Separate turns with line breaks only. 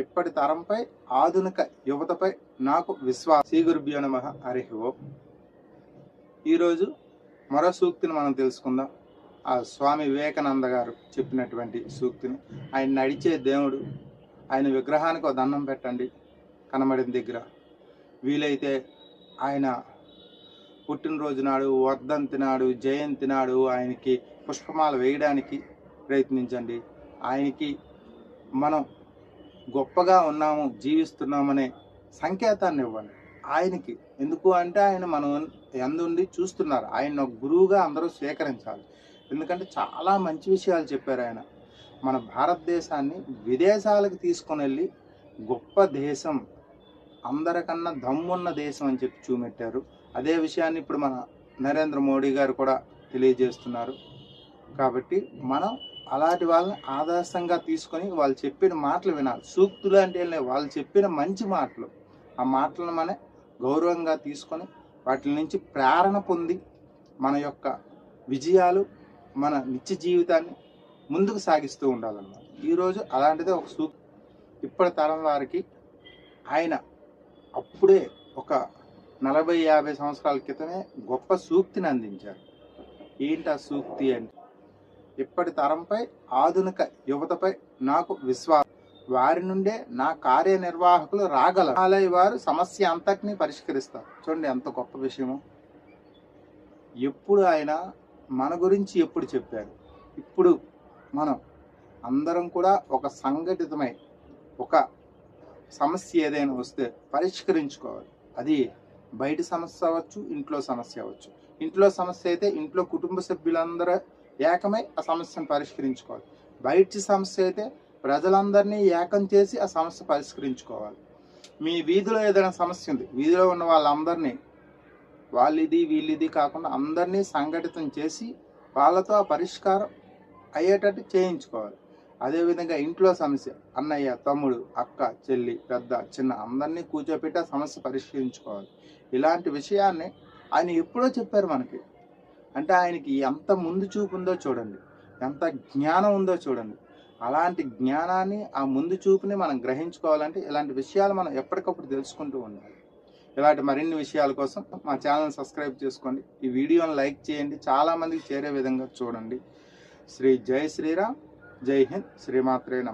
ఇప్పటి తరంపై ఆధునిక యువతపై నాకు విశ్వాస. శ్రీగురుభ్యో నమ. హరి ఓం. ఈరోజు మరో సూక్తిని మనం తెలుసుకుందాం. ఆ స్వామి వివేకానంద గారు చెప్పినటువంటి సూక్తిని. ఆయన నడిచే దేవుడు. ఆయన విగ్రహానికి ఒక దండం పెట్టండి కనబడిన దగ్గర. వీలైతే ఆయన పుట్టినరోజు నాడు వర్ధంతి నాడు జయంతి నాడు ఆయనకి పుష్పమాల వేయడానికి ప్రయత్నించండి. ఆయనకి మనం గొప్పగా ఉన్నాము జీవిస్తున్నామనే సంకేతాన్ని ఇవ్వండి ఆయనకి. ఎందుకు అంటే ఆయన మనం ఎందుండి చూస్తున్నారు. ఆయన ఒక గురువుగా అందరూ స్వీకరించాలి. ఎందుకంటే చాలా మంచి విషయాలు చెప్పారు ఆయన. మన భారతదేశాన్ని విదేశాలకు తీసుకొని వెళ్ళి గొప్ప దేశం అందరికన్నా దమ్మున్న దేశం అని చెప్పి చూపెట్టారు. అదే విషయాన్ని ఇప్పుడు మన నరేంద్ర మోడీ గారు కూడా తెలియజేస్తున్నారు. కాబట్టి మనం అలాంటి వాళ్ళని ఆదర్శంగా తీసుకొని వాళ్ళు చెప్పిన మాటలు వినాలి. సూక్తులు అంటే లేవు. వాళ్ళు చెప్పిన మంచి మాటలు. ఆ మాటలను మన గౌరవంగా తీసుకొని వాటి నుంచి ప్రేరణ పొంది మన యొక్క విజయాలు మన నిత్య జీవితాన్ని ముందుకు సాగిస్తూ ఉండాలన్నమాట. ఈరోజు అలాంటిదే ఒక సూక్ ఇప్పటి తరం వారికి ఆయన అప్పుడే ఒక నలభై యాభై సంవత్సరాల క్రితమే గొప్ప సూక్తిని అందించారు. ఏంటి ఆ సూక్తి అంటే? ఇప్పటి తరంపై ఆధునిక యువతపై నాకు విశ్వాసం. వారి నుండే నా కార్యనిర్వాహకులు రాగల ఆలయ వారు సమస్య అంతటిని పరిష్కరిస్తారు. చూడండి ఎంత గొప్ప విషయము. ఎప్పుడు ఆయన మన గురించి ఎప్పుడు చెప్పారు ఇప్పుడు మనం అందరం కూడా ఒక సంఘటితమై ఒక సమస్య ఏదైనా వస్తే పరిష్కరించుకోవాలి. అది బయట సమస్య అవ్వచ్చు ఇంట్లో సమస్య అవ్వచ్చు. ఇంట్లో సమస్య అయితే ఇంట్లో కుటుంబ సభ్యులందరూ ఏకమై ఆ సమస్యను పరిష్కరించుకోవాలి. బయట సమస్య అయితే ప్రజలందరినీ ఏకం చేసి ఆ సమస్య పరిష్కరించుకోవాలి. మీ వీధిలో ఏదైనా సమస్య ఉంది వీధిలో ఉన్న వాళ్ళందరినీ వాళ్ళిది వీళ్ళిది కాకుండా అందరినీ సంఘటితం చేసి వాళ్ళతో ఆ పరిష్కారం అయ్యేటట్టు చేయించుకోవాలి. అదేవిధంగా ఇంట్లో సమస్య అన్నయ్య తమ్ముడు అక్క చెల్లి పెద్ద చిన్న అందరినీ కూర్చోపెట్టి ఆ సమస్య పరిష్కరించుకోవాలి. ఇలాంటి విషయాన్ని ఆయన ఎప్పుడో చెప్పారు మనకి. అంటే ఆయనకి ఎంత ముందు చూపు ఉందో చూడండి. ఎంత జ్ఞానం ఉందో చూడండి. అలాంటి జ్ఞానాన్ని ఆ ముందు చూపుని మనం గ్రహించుకోవాలంటే ఇలాంటి విషయాలు మనం ఎప్పటికప్పుడు తెలుసుకుంటూ ఉండాలి. ఇలాంటి మరిన్ని విషయాల కోసం మా ఛానల్ సబ్స్క్రైబ్ చేసుకోండి. ఈ వీడియోని లైక్ చేయండి. చాలామందికి చేరే విధంగా చూడండి. శ్రీ జై శ్రీరామ్. జై హింద్. శ్రీమాత్రే నమ.